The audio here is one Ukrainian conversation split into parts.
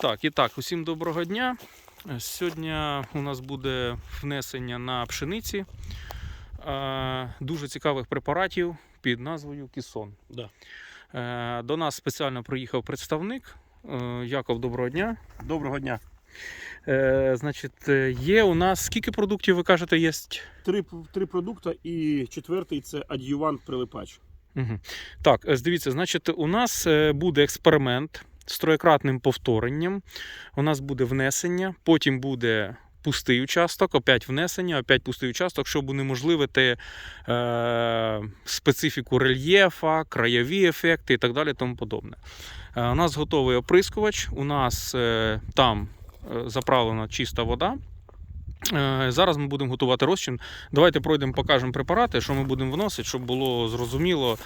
Так, і так, усім доброго дня. Сьогодні у нас буде внесення на пшениці дуже цікавих препаратів під назвою Кісон. Да. Е, До нас спеціально приїхав представник. Е, Яков, доброго дня. Доброго дня. Е, Значить, е, є у нас скільки продуктів, ви кажете, є? Три, три продукти і четвертий це ад'ювант прилипач. Угу. Так, дивіться, значить, у нас буде експеримент з троєкратним повторенням. У нас буде внесення, потім буде пустий участок, опять внесення, опять пустий участок, щоб унеможливити е, специфіку рельєфа, краєві ефекти і так далі. Тому подобне. Е, у нас готовий оприскувач, у нас е, там е, заправлена чиста вода. Е, Зараз ми будемо готувати розчин. Давайте пройдемо, покажемо препарати, що ми будемо вносити, щоб було зрозуміло.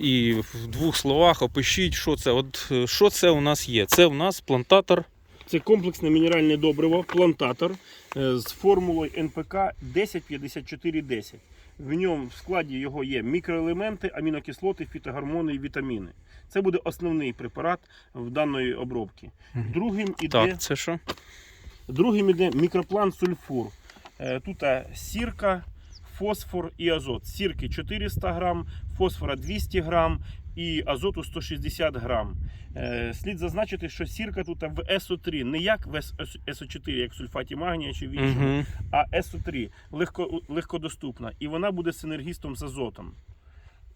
І в двох словах опишіть, що це. От е, що це у нас є? Це у нас плантатор. Це комплексне мінеральне добриво, плантатор е, з формулою НПК 105410. В ньому в складі його є мікроелементи, амінокислоти, фітогормони і вітаміни. Це буде основний препарат в даної обробки. Другим іде, Так, це що? Другим іде мікроплан сульфур. Е, Тут е, сірка, фосфор і азот. Сірки 400 грам, фосфора 200 грам і азоту 160 грам. Е, Слід зазначити, що сірка тут в СО3, не як в СО4, як в сульфаті магнія чи в іншому, а СО3 легко, легкодоступна. І вона буде синергістом з азотом.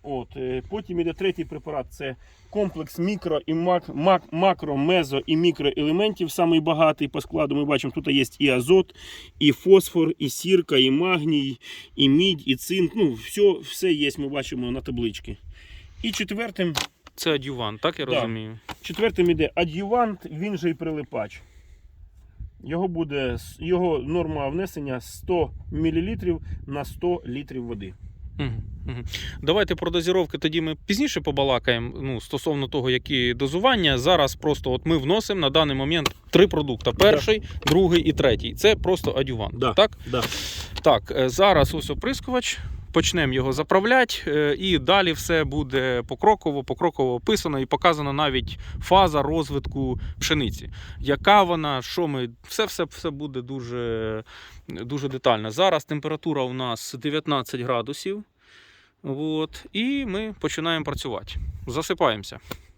От, е, потім іде третій препарат це комплекс мікро і мак, мак, макро, мезо і мікроелементів. Самий багатий по складу. Ми бачимо, тут є і азот, і фосфор, і сірка, і магній, і мідь, і цинк. Ну, все, все є, ми бачимо на табличці. І четвертим, Це адювант, так я Да. розумію. четвертим іде ад'ювант, він же і прилипач. Його буде його норма внесення 100 мл на 100 літрів води. Угу. Давайте про дозіровки тоді ми пізніше побалакаємо ну, стосовно того, які дозування. Зараз просто от ми вносимо на даний момент три продукти: перший, другий і третій. Це просто адювант. Да. Так? Да. Так, е, зараз ось оприскувач. Почнемо його заправляти, е, і далі все буде покроково, покроково описано і показано навіть фаза розвитку пшениці. Яка вона, що ми, все, все, все буде дуже, дуже детально. Зараз температура у нас 19 градусів. От, і ми починаємо працювати. Засипаємося.